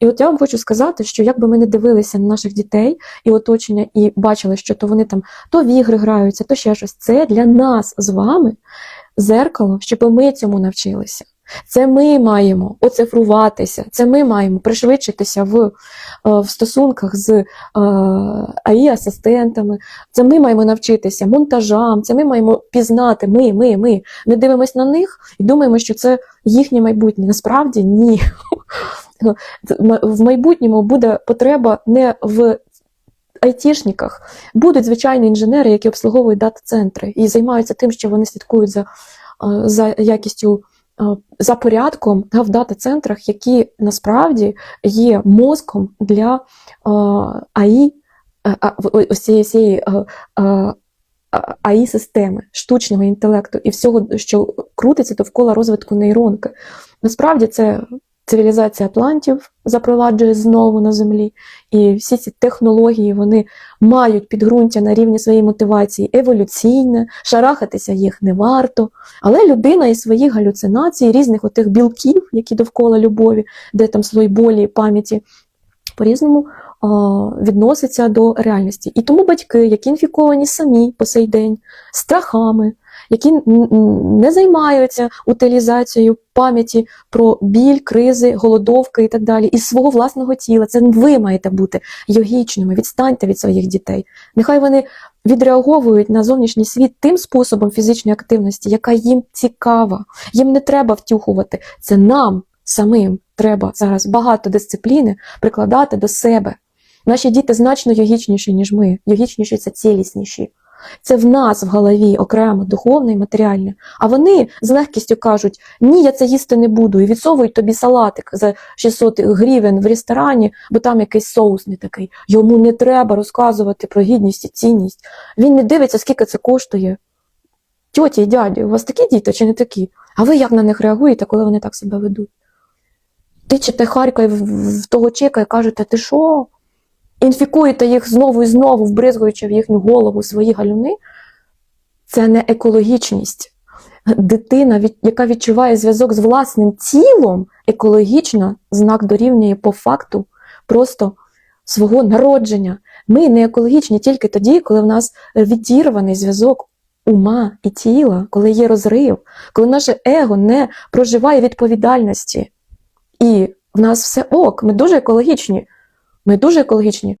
І от я вам хочу сказати, що якби ми не дивилися на наших дітей і оточення, і бачили, що то вони там то в ігри граються, то ще щось. Це для нас з вами зеркало, щоб ми цьому навчилися. Це ми маємо оцифруватися, це ми маємо пришвидшитися в, е, в стосунках з е, АІ-асистентами, це ми маємо навчитися монтажам, це ми маємо пізнати, ми, ми, ми. Ми дивимося на них і думаємо, що це їхнє майбутнє. Насправді ні. В майбутньому буде потреба не в айтішниках. Будуть звичайні інженери, які обслуговують дата-центри і займаються тим, що вони слідкують за, е, за якістю, за порядком в дата-центрах, які насправді є мозком для е, АІ, е, цієї всієї е, е, АІ-системи, штучного інтелекту і всього, що крутиться довкола розвитку нейронки. Насправді це цивілізація атлантів запроваджує знову на землі, і всі ці технології вони мають підґрунтя на рівні своєї мотивації еволюційне, шарахатися їх не варто. Але людина і свої галюцинації, різних отих білків, які довкола любові, де там слой болі, пам'яті, по-різному відноситься до реальності. І тому батьки, які інфіковані самі по сей день страхами, які не займаються утилізацією пам'яті про біль, кризи, голодовки і так далі, із свого власного тіла. Це ви маєте бути йогічними. Відстаньте від своїх дітей. Нехай вони відреаговують на зовнішній світ тим способом фізичної активності, яка їм цікава. Їм не треба втюхувати. Це нам самим треба зараз багато дисципліни прикладати до себе. Наші діти значно йогічніші, ніж ми. Йогічніші це цілісніші. Це в нас в голові окремо духовне і матеріальне. А вони з легкістю кажуть: ні, я це їсти не буду, і відсовують тобі салатик за 600 гривень в ресторані, бо там якийсь соус не такий. Йому не треба розказувати про гідність і цінність. Він не дивиться, скільки це коштує. Тьоті і дяді, у вас такі діти чи не такі? А ви як на них реагуєте, коли вони так себе ведуть? Тичете харкає в, в того чека і кажете, ти що? Інфікуєте їх знову і знову, вбризгуючи в їхню голову свої галюни, це не екологічність. Дитина, яка відчуває зв'язок з власним тілом, екологічна знак дорівнює по факту просто свого народження. Ми не екологічні тільки тоді, коли в нас відірваний зв'язок ума і тіла, коли є розрив, коли наше его не проживає відповідальності. І в нас все ок, ми дуже екологічні. Ми дуже екологічні.